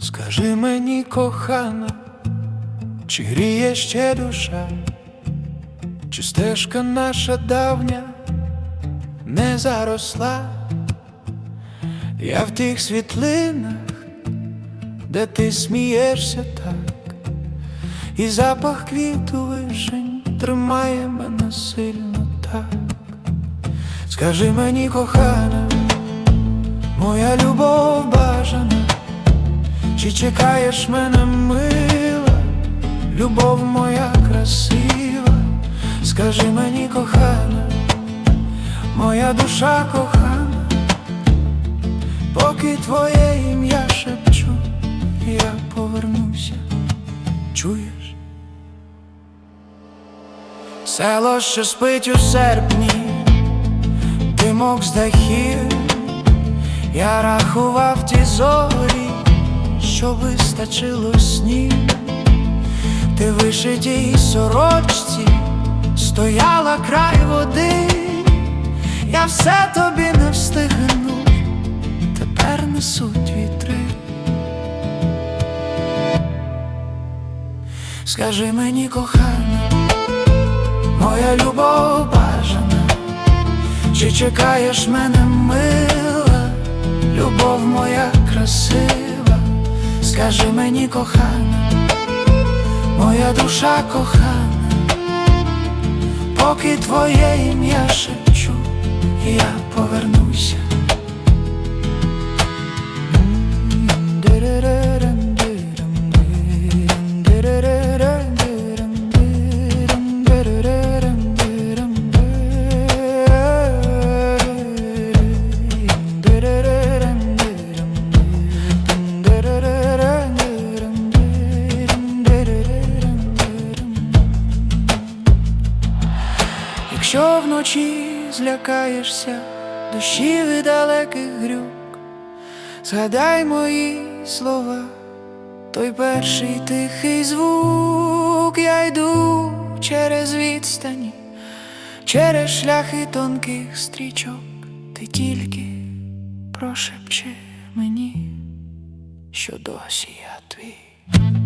Скажи мені, кохана, чи гріє ще душа, чи стежка наша давня не заросла? Я в тих світлинах, де ти смієшся так, і запах квіту вишень тримає мене сильно так. Скажи мені, кохана, моя любов бажана, чи чекаєш мене мила, любов моя красива, скажи мені, кохана, моя душа кохана. Поки твоє ім'я шепчу, я повернуся, чуєш? Село, що спить у серпні, димок з дахів, я рахував ті зорі, що вистачило снів, ти вишитій сорочці, стояла край води, я все тобі несуть вітри. Скажи мені, кохана, моя любов бажана, чи чекаєш мене мила, любов моя красива, скажи мені, кохана, моя душа кохана, поки твоє ім'я шепчу, Якщо вночі злякаєшся душі від далеких грюк, згадай мої слова, той перший тихий звук, я йду через відстані, через шляхи тонких стрічок, ти тільки прошепчи мені, що досі я твій.